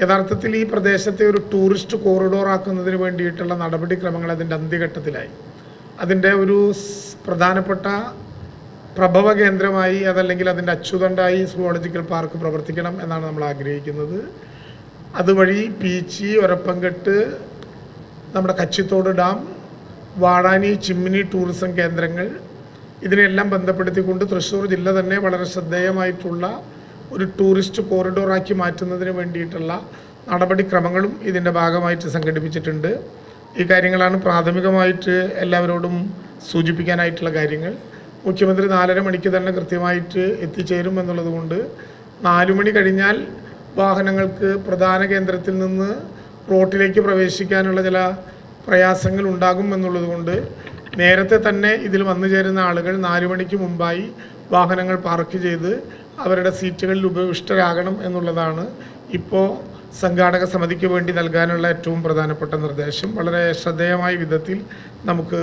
യഥാർത്ഥത്തിൽ ഈ പ്രദേശത്തെ ഒരു ടൂറിസ്റ്റ് കോറിഡോർ ആക്കുന്നതിന് വേണ്ടിയിട്ടുള്ള നടപടിക്രമങ്ങൾ അതിന്റെ അന്ത്യഘട്ടത്തിലായി. അതിന്റെ ഒരു പ്രധാനപ്പെട്ട പ്രഭവ കേന്ദ്രമായി അതല്ലെങ്കിൽ അതിന്റെ അച്ചുതണ്ടായി സുവോളജിക്കൽ പാർക്ക് പ്രവർത്തിക്കണം എന്നാണ് നമ്മൾ ആഗ്രഹിക്കുന്നത്. അതുവഴി പീച്ചി ഒരപ്പംകെട്ട് നമ്മുടെ കച്ചിത്തോട് ഡാം വാടാനി ചിമ്മിനി ടൂറിസം കേന്ദ്രങ്ങൾ ഇതിനെല്ലാം ബന്ധപ്പെടുത്തിക്കൊണ്ട് തൃശ്ശൂർ ജില്ല തന്നെ വളരെ ശ്രദ്ധേയമായിട്ടുള്ള ഒരു ടൂറിസ്റ്റ് കോറിഡോറാക്കി മാറ്റുന്നതിന് വേണ്ടിയിട്ടുള്ള നടപടിക്രമങ്ങളും ഇതിന്റെ ഭാഗമായിട്ട് സംഘടിപ്പിച്ചിട്ടുണ്ട്. ഈ കാര്യങ്ങളാണ് പ്രാഥമികമായിട്ട് എല്ലാവരോടും സൂചിപ്പിക്കാനായിട്ടുള്ള കാര്യങ്ങൾ. മുഖ്യമന്ത്രി നാലര മണിക്ക് തന്നെ കൃത്യമായിട്ട് എത്തിച്ചേരും എന്നുള്ളത് കൊണ്ട് മണി കഴിഞ്ഞാൽ വാഹനങ്ങൾക്ക് പ്രധാന കേന്ദ്രത്തിൽ നിന്ന് റോട്ടിലേക്ക് പ്രവേശിക്കാനുള്ള ചില പ്രയാസങ്ങൾ ഉണ്ടാകും എന്നുള്ളത് കൊണ്ട് നേരത്തെ തന്നെ ഇതിൽ വന്നു ചേരുന്ന ആളുകൾ നാലു മണിക്ക് മുമ്പായി വാഹനങ്ങൾ പാർക്ക് ചെയ്ത് അവരുടെ സീറ്റുകളിൽ ഉപവിഷ്ടരാകണം എന്നുള്ളതാണ് ഇപ്പോൾ സംഘാടക സമിതിക്ക് വേണ്ടി നൽകാനുള്ള ഏറ്റവും പ്രധാനപ്പെട്ട നിർദ്ദേശം. വളരെ ശ്രദ്ധേയമായ വിധത്തിൽ നമുക്ക്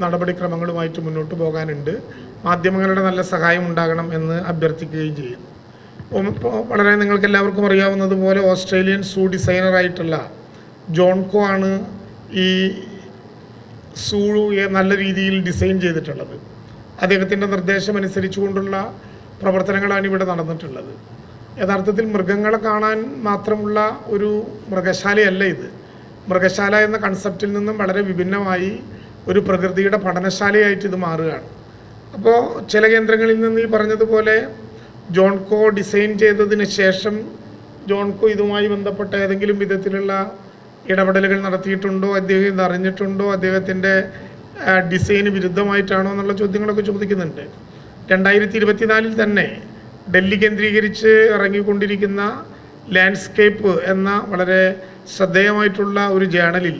നടപടിക്രമങ്ങളുമായിട്ട് മുന്നോട്ട് പോകാനുണ്ട്. മാധ്യമങ്ങളുടെ നല്ല സഹായം ഉണ്ടാകണം എന്ന് അഭ്യർത്ഥിക്കുകയും ചെയ്യും. ഇപ്പോൾ വളരെ നിങ്ങൾക്ക് എല്ലാവർക്കും അറിയാവുന്നതുപോലെ ഓസ്ട്രേലിയൻ സൂ ഡിസൈനറായിട്ടുള്ള ജോൺകോ ആണ് ഈ സൂയെ നല്ല രീതിയിൽ ഡിസൈൻ ചെയ്തിട്ടുള്ളത്. അദ്ദേഹത്തിന്റെ നിർദ്ദേശം അനുസരിച്ചുകൊണ്ടുള്ള പ്രവർത്തനങ്ങളാണ് ഇവിടെ നടന്നിട്ടുള്ളത്. യഥാർത്ഥത്തിൽ മൃഗങ്ങളെ കാണാൻ മാത്രമുള്ള ഒരു മൃഗശാലയല്ല ഇത്. മൃഗശാല എന്ന കൺസെപ്റ്റിൽ നിന്നും വളരെ വിഭിന്നമായി ഒരു പ്രകൃതിയുടെ പഠനശാലയായിട്ട് ഇത് മാറുകയാണ്. അപ്പോൾ ചില കേന്ദ്രങ്ങളിൽ നിന്ന് ഈ പറഞ്ഞതുപോലെ ജോൺകോ ഡിസൈൻ ചെയ്തതിന് ശേഷം ജോൺകോ ഇതുമായി ബന്ധപ്പെട്ട ഏതെങ്കിലും വിധത്തിലുള്ള ഇടപെടലുകൾ നടത്തിയിട്ടുണ്ടോ? അദ്ദേഹം ഇത് അറിഞ്ഞിട്ടുണ്ടോ? അദ്ദേഹത്തിന്റെ ഡിസൈന് വിരുദ്ധമായിട്ടാണോ എന്നുള്ള ചോദ്യങ്ങളൊക്കെ ചോദിക്കുന്നുണ്ട്. രണ്ടായിരത്തി ഇരുപത്തിനാലിൽ തന്നെ ഡൽഹി കേന്ദ്രീകരിച്ച് ഇറങ്ങിക്കൊണ്ടിരിക്കുന്ന ലാൻഡ്സ്കേപ്പ് എന്ന വളരെ ശ്രദ്ധേയമായിട്ടുള്ള ഒരു ജേണലിൽ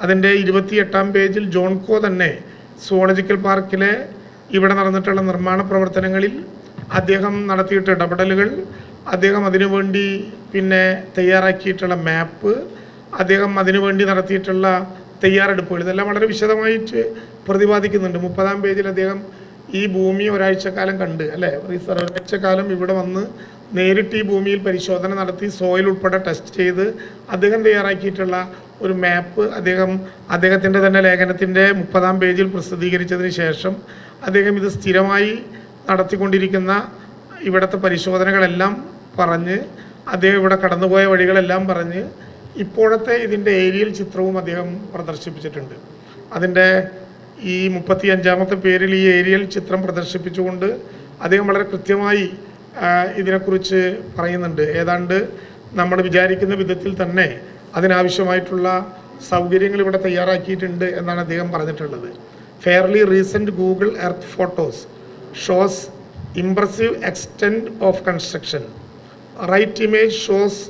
അതിന്റെ ഇരുപത്തിയെട്ടാം പേജിൽ ജോൺകോ തന്നെ സുവോളജിക്കൽ പാർക്കിലെ ഇവിടെ നടന്നിട്ടുള്ള നിർമ്മാണ പ്രവർത്തനങ്ങളിൽ അദ്ദേഹം നടത്തിയിട്ട് ഇടപെടലുകൾ അദ്ദേഹം അതിനുവേണ്ടി പിന്നെ തയ്യാറാക്കിയിട്ടുള്ള മാപ്പ് അദ്ദേഹം അതിനുവേണ്ടി നടത്തിയിട്ടുള്ള തയ്യാറെടുപ്പുകൾ. ഇതെല്ലാം വളരെ വിശദമായിട്ട് പ്രതിപാദിക്കുന്നുണ്ട്. മുപ്പതാം പേജിൽ അദ്ദേഹം ഈ ഭൂമി ഒരാഴ്ചക്കാലം കണ്ട് അല്ലേ? ഒരാഴ്ചക്കാലം ഇവിടെ വന്ന് നേരിട്ട് ഈ ഭൂമിയിൽ പരിശോധന നടത്തി സോയിൽ ഉൾപ്പെടെ ടെസ്റ്റ് ചെയ്ത് അദ്ദേഹം തയ്യാറാക്കിയിട്ടുള്ള ഒരു മാപ്പ് അദ്ദേഹം അദ്ദേഹത്തിന്റെ തന്നെ ലേഖനത്തിന്റെ മുപ്പതാം പേജിൽ പ്രസിദ്ധീകരിച്ചതിന് ശേഷം അദ്ദേഹം ഇത് സ്ഥിരമായി നടത്തിക്കൊണ്ടിരിക്കുന്ന ഇവിടുത്തെ പരിശോധനകളെല്ലാം പറഞ്ഞ് അദ്ദേഹം ഇവിടെ കടന്നുപോയ വഴികളെല്ലാം പറഞ്ഞ് ഇപ്പോഴത്തെ ഇതിന്റെ ഏരിയൽ ചിത്രവും അദ്ദേഹം പ്രദർശിപ്പിച്ചിട്ടുണ്ട്. അതിന്റെ ഈ മുപ്പത്തി അഞ്ചാമത്തെ പേരിൽ ഈ ഏരിയൽ ചിത്രം പ്രദർശിപ്പിച്ചുകൊണ്ട് അദ്ദേഹം വളരെ കൃത്യമായി ഇതിനെക്കുറിച്ച് പറയുന്നുണ്ട്. ഏതാണ്ട് നമ്മൾ വിചാരിക്കുന്ന വിധത്തിൽ തന്നെ അതിനാവശ്യമായിട്ടുള്ള സൗകര്യങ്ങൾ ഇവിടെ തയ്യാറാക്കിയിട്ടുണ്ട് എന്നാണ് അദ്ദേഹം പറഞ്ഞിട്ടുള്ളത്. Fairly recent Google Earth photos shows impressive extend of construction right image shows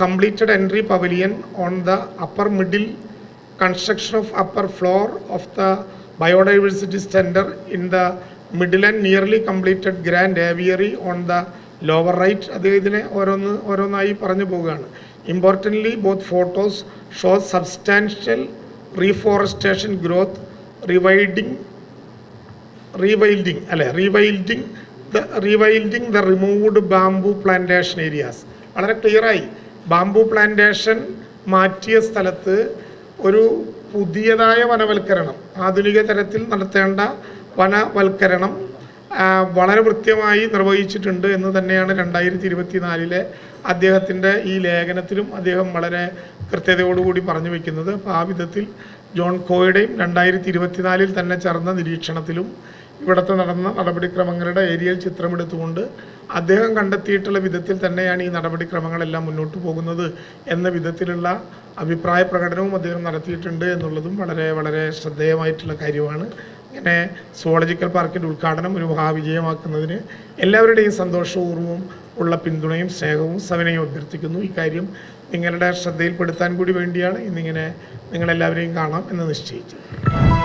completed entry pavilion on the upper middle construction of upper floor of the biodiversity center in the middle and nearly completed grand aviary on the right അത് ഇതിനെ ഓരോന്ന് ഓരോന്നായി പറഞ്ഞു പോവുകയാണ്. Importantly both photos show substantial reforestation growth rewilding rewilding അല്ലെ rewilding the rewilding the removed bamboo plantation areas വളരെ ക്ലിയറായി bamboo plantation മാറ്റിയ സ്ഥലത്ത് ഒരു പുതിയതായ വനവൽക്കരണം ആധുനിക തരത്തിൽ നടത്തേണ്ട വനവൽക്കരണം വളരെ കൃത്യമായി നിർവഹിച്ചിട്ടുണ്ട് എന്ന് തന്നെയാണ് രണ്ടായിരത്തി ഇരുപത്തി നാലിലെ അദ്ദേഹത്തിന്റെ ഈ ലേഖനത്തിലും അദ്ദേഹം വളരെ കൃത്യതയോടുകൂടി പറഞ്ഞു വയ്ക്കുന്നത് അപ്പോൾ ആ വിധത്തിൽ ജോൺ കോയുടെയും രണ്ടായിരത്തി ഇരുപത്തിനാലിൽ തന്നെ ചേർന്ന നിരീക്ഷണത്തിലും ഇവിടുത്തെ നടന്ന നടപടിക്രമങ്ങളുടെ ഏരിയൽ ചിത്രമെടുത്തുകൊണ്ട് അദ്ദേഹം കണ്ടെത്തിയിട്ടുള്ള വിധത്തിൽ തന്നെയാണ് ഈ നടപടിക്രമങ്ങളെല്ലാം മുന്നോട്ട് പോകുന്നത് എന്ന വിധത്തിലുള്ള അഭിപ്രായ പ്രകടനവും അദ്ദേഹം നടത്തിയിട്ടുണ്ട് എന്നുള്ളതും വളരെ വളരെ ശ്രദ്ധേയമായിട്ടുള്ള കാര്യമാണ്. ഇങ്ങനെ സുവോളജിക്കൽ പാർക്കിന്റെ ഉദ്ഘാടനം ഒരു മഹാവിജയമാക്കുന്നതിന് എല്ലാവരുടെയും സന്തോഷപൂർവം ഉള്ള പിന്തുണയും സ്നേഹവും സവിനയും അഭ്യർത്ഥിക്കുന്നു. ഈ കാര്യം നിങ്ങളുടെ ശ്രദ്ധയിൽപ്പെടുത്താൻ കൂടി വേണ്ടിയാണ് ഇന്നിങ്ങനെ നിങ്ങളെല്ലാവരെയും കാണാം എന്ന് നിശ്ചയിച്ചത്